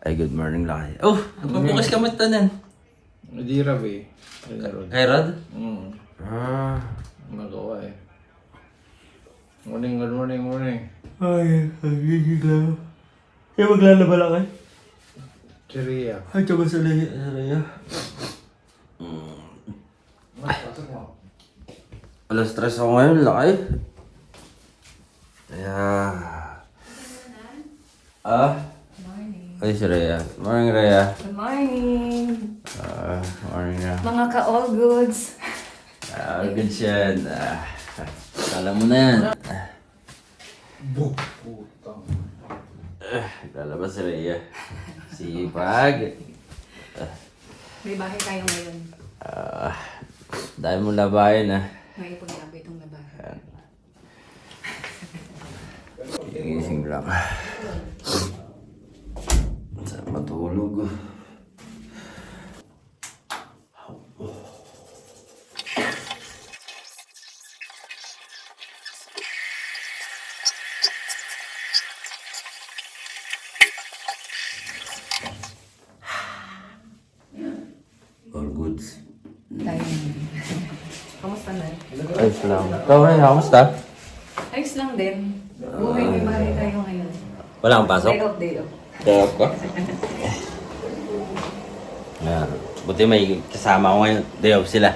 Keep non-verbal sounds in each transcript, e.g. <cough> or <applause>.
Ay, good morning, Laki. Oh, nagpabukas ka mo tanan. Hindi rab eh. Ay, Rod. Kay Rod? Mm. Ah. Magawa eh. Morning, good morning, morning. Ay, nagising lang. Kaya maglalaba lang eh. Cheria. Ay, tsaka sa laya. Sa laya. Alas stress ako ngayon, Laki. Kaya... Ah? Ay, si Rhea. Morning, Rhea. Good morning! Ah, morning na. Mga ka-all goods. Ah, good yan. Ah, kala mo na yan. Putang. Ah, lalabas si Rhea. Sipag. May bahay tayo ngayon. Ah, dahil mo labayan ah. May ipon-labo itong labahay. Gising lang. Sa matulog. All. Tayo. Kamusta na? Ayos lang. Ikaw rin, kamusta? Ayos lang din. Buhay may bahay tayo ngayon. Wala kang pasok? Day off, day off. Sarap ka? <laughs> Ayan. Buti may kasama ko ngayon. Day off sila.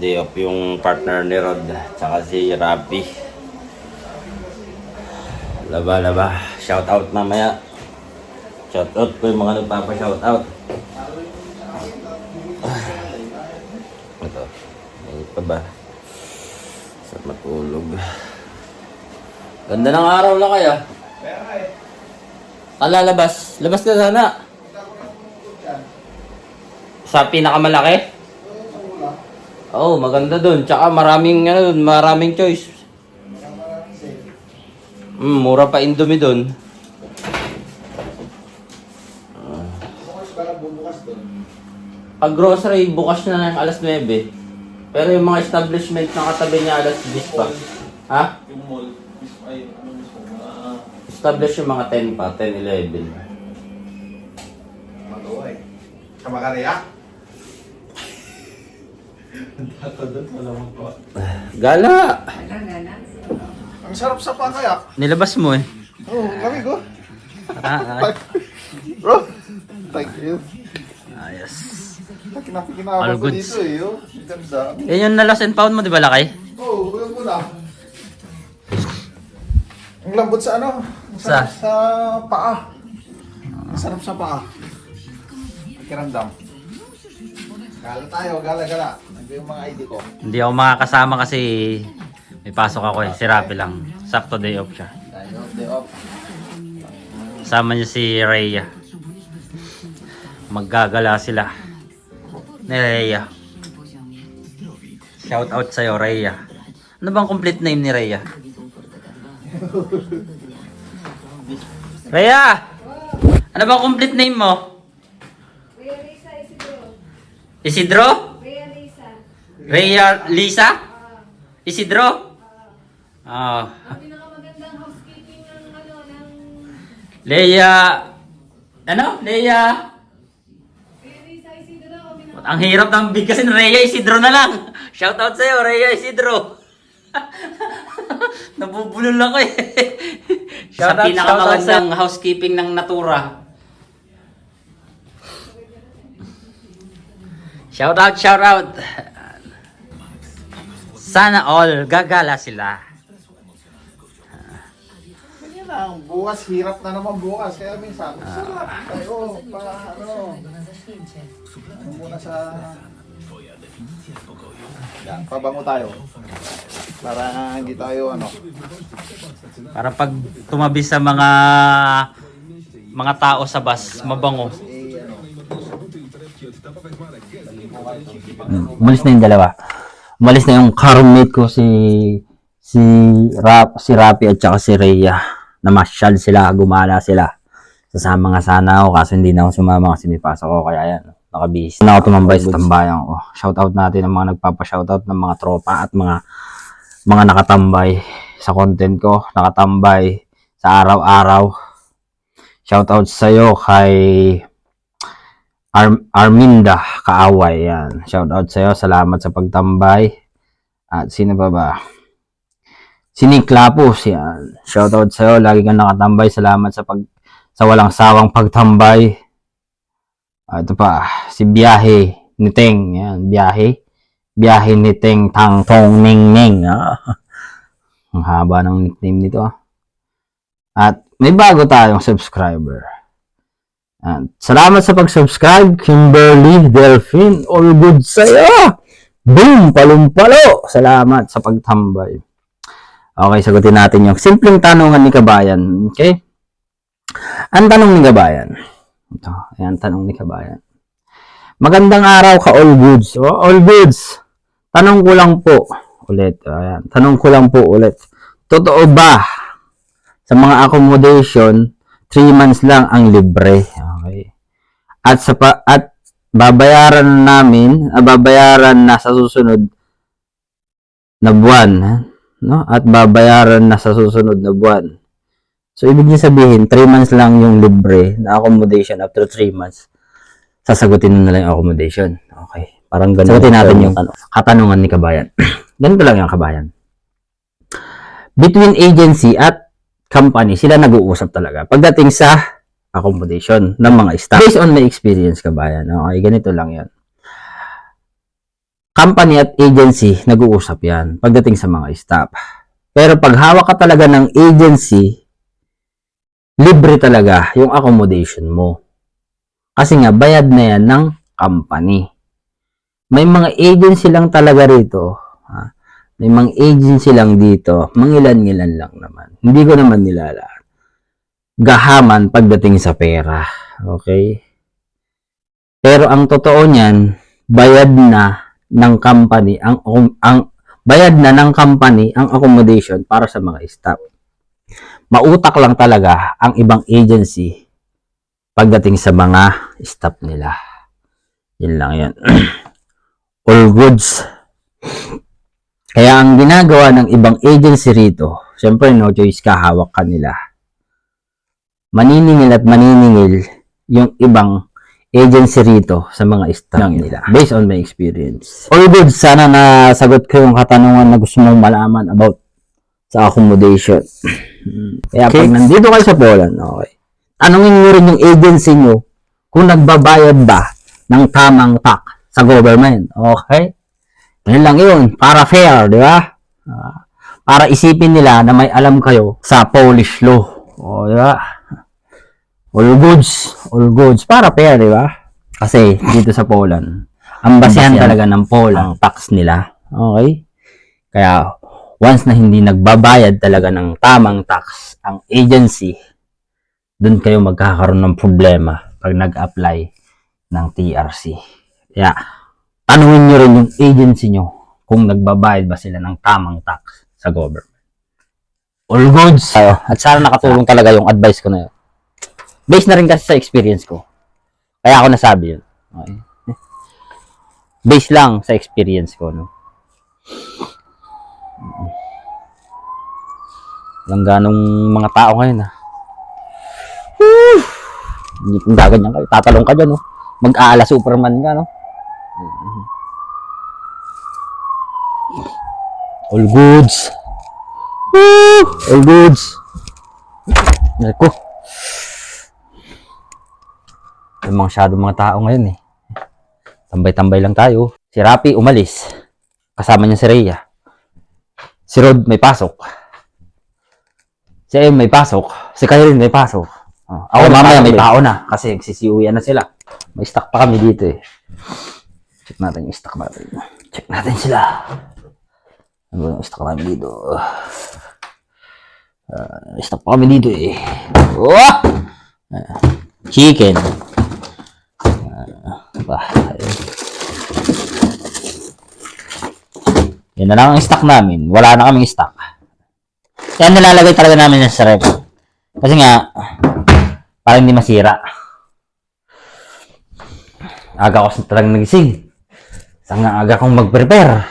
Day off yung partner ni Rod. Tsaka si Rapi. Laba, laba. Shout out mamaya. Shout out ko yung mga nagpapa-shout out. Ito. May pa ba? Sa matulog. Ganda ng araw na kaya. Kalalabas. Labas ka sana. Sa pinakamalaki? Oo, oh, maganda dun. Tsaka maraming, ano, dun, maraming choice. Mm, mura pa Indomie dun. Pag grocery, bukas na ng alas 9. Pero yung mga establishment na katabi niya alas 10 pa. Ha? Yung mall. Ay, ano mismo? Ah, Establish yung mga 10 pa, 10, 11. magawa eh. Kamakariya? Gala! Ang sarap sa pakayak. Nilabas mo eh. Oo, oh, lamig oh. Ah, ah. <laughs> Bro, thank you. Ayos. All Kinapikinawa ko goods. dito eh. Oh. Ang Ganda. Yan yung na lost and found mo, di ba, Lakay? Oo, oh, yun mo na. Ang lambot sa ano? Ang Sa? sarap sa paa. Ang sarap sa paa. Pakiramdam. Gala tayo, gala, gala. Nandito yung mga ID ko. Hindi ako makakasama kasi may pasok ako eh. Si Rapi lang. Sakto day off siya. Day off. Sama niya si Rhea. Maggagala sila. Ni Rhea. Shout out sa'yo, Rhea. Ano bang complete name ni Rhea? Rhea! Ano bang complete name mo? Isidro. Isidro? Rhea Lisa? Isidro? Ah. Ang pinakamagandang housekeeping ng ano, ng Leia... Ano? Leia... Ang hirap ng bigkasin, Rhea Isidro na lang. Shout out sa'yo, Rhea Isidro. <laughs> Nabubulol ako eh. Shout <laughs> Sa pinakamagandang housekeeping ng Natura. Shout out, shout out. Sana all gagala sila. Ganyan lang, bukas hirap na naman bukas. Kaya minsan, sarap tayo. Pa, ano, ano muna sa... Yan, pabango tayo. Para hindi tayo, ano, Para pag tumabi sa mga mga tao sa bus, mabango. eh, ano, Umalis na yung dalawa. Umalis na yung carmate ko si si Rap, si Rapi at saka si Rhea. Namasyal sila, gumala sila. Sasama nga sana ako kaso hindi na ako sumama kasi may pasok ako kaya yan. Nakabihis na ako tumambay sa tambayan ko. Shoutout natin ang mga nagpapa-shoutout ng mga tropa at mga mga nakatambay sa content ko, nakatambay sa araw-araw. Shoutout sa'yo kay Ar- Arminda Kaaway. Yan. Shoutout sa'yo. Salamat sa pagtambay. At sino ba ba? Si Nick Lapus. Yan. Shoutout sa'yo. Lagi kang nakatambay. Salamat sa pag sa walang sawang pagtambay. Ah, ito pa. Si Biyahe ni Teng. Yan. Biyahe. Biyahe ni Teng Tang Tong Ning Ning. Ah. Ang haba ng nickname nito. ah. At may bago tayong subscriber. At salamat sa pag-subscribe, Kimberly Delphine. All good sa'yo! Boom! Palumpalo! Salamat sa pagtambay. Okay, sagutin natin yung simpleng tanungan ni Kabayan. Okay? Ang tanong ni Kabayan. Ito, ayan, tanong ni Kabayan. Magandang araw ka, all goods. Oh, all goods. Tanong ko lang po ulit. Ayan, tanong ko lang po ulit. Totoo ba sa mga accommodation, 3 months lang ang libre. At sa pa, at babayaran namin, ah, babayaran na sa susunod na buwan, no? At babayaran na sa susunod na buwan. So ibig niya sabihin, 3 months lang yung libre na accommodation after 3 months. Sasagutin na lang yung accommodation. Okay. Parang ganun. Sagutin natin yung ano, katanungan ni Kabayan. <clears throat> Ganito lang yung Kabayan. Between agency at company, sila nag-uusap talaga. Pagdating sa accommodation ng mga staff. Based on my experience, kabayan. Okay, ganito lang yan. Company at agency, nag-uusap yan pagdating sa mga staff. Pero pag hawak ka talaga ng agency, libre talaga yung accommodation mo. Kasi nga, bayad na yan ng company. May mga agency lang talaga rito. Ha? May mga agency lang dito. Mangilan-ngilan lang naman. Hindi ko naman nilala. Gahaman pagdating sa pera. Okay? Pero ang totoo niyan, bayad na ng company ang ang bayad na ng company ang accommodation para sa mga staff. Mautak lang talaga ang ibang agency pagdating sa mga staff nila. Yun lang yan. <clears throat> All goods. Kaya ang ginagawa ng ibang agency rito, syempre no choice ka, hawak ka nila. Maniningil at maniningil yung ibang agency rito sa mga staff nila. Based on my experience. All good, sana nasagot ko yung katanungan na gusto mong malaman about sa accommodation. Kaya pag nandito kayo sa Poland, okay, tanungin nyo rin yung agency nyo kung nagbabayad ba ng tamang tax sa government. Okay? Yun lang yun. Para fair, di ba? Ah, para isipin nila na may alam kayo sa Polish law. O, di ba? All goods. All goods. Para fair, di ba? Kasi dito sa Poland, ang basihan talaga ng Poland, ang tax nila. Okay? Kaya, once na hindi nagbabayad talaga ng tamang tax ang agency, doon kayo magkakaroon ng problema pag nag-apply ng TRC. Kaya, tanungin nyo rin yung agency nyo kung nagbabayad ba sila ng tamang tax sa government. All goods. At sana nakatulong talaga yung advice ko na yun. Based na rin kasi sa experience ko. Kaya ako nasabi yun. Okay. Based lang sa experience ko. No? Walang ganong mga tao ngayon ah. Whew! Hindi kung gaganyan kayo. Tatalong ka dyan, no? Mag-aala Superman ka, no? All goods. Woo! All goods. Naku. May masyado mga tao ngayon eh. Tambay-tambay lang tayo. Si Rapi umalis. Kasama niya si Rhea. Si Rod may pasok. Si Em may pasok. Si Kyrene may pasok. Oh, ako mamaya may tao na kasi sisiuwian na sila. May stock pa kami dito eh. Check natin yung stock natin. Check natin sila. Ano yung stock namin dito? Uh, stock pa kami dito eh. Oh! Ah, chicken. Ah, ba, ayun. Yan na lang ang stock namin. Wala na kaming stock. Yan nilalagay talaga namin sa rep. Kasi nga, para hindi masira. Aga ko talagang nagising. Saan nga aga kong mag-prepare.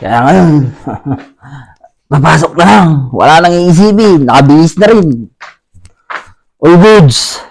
Kaya ngayon, <laughs> papasok na lang. Wala nang iisipin. Nakabihis na rin. All goods.